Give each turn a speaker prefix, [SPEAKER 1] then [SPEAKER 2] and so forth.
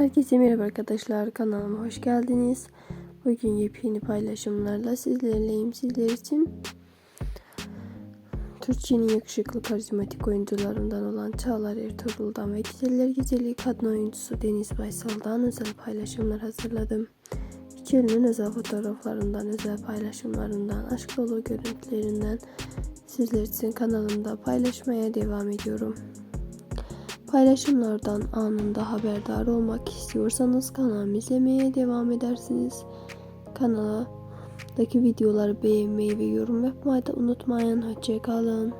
[SPEAKER 1] Herkese merhaba arkadaşlar kanalıma hoş geldiniz. Bugün yepyeni paylaşımlarla sizlerleyim. Sizler için Türkiye'nin yakışıklı karizmatik oyuncularından olan Çağlar Ertuğrul'dan ve Güzeller Güzeli kadın oyuncusu Deniz Baysal'dan özel paylaşımlar hazırladım. İkilinin özel fotoğraflarından, özel paylaşımlarından, aşk dolu görüntülerinden sizler için kanalımda paylaşmaya devam ediyorum. Paylaşımlardan anında haberdar olmak istiyorsanız kanalımı izlemeye devam edersiniz. Kanaldaki videoları beğenmeyi ve yorum yapmayı da unutmayın. Hoşçakalın.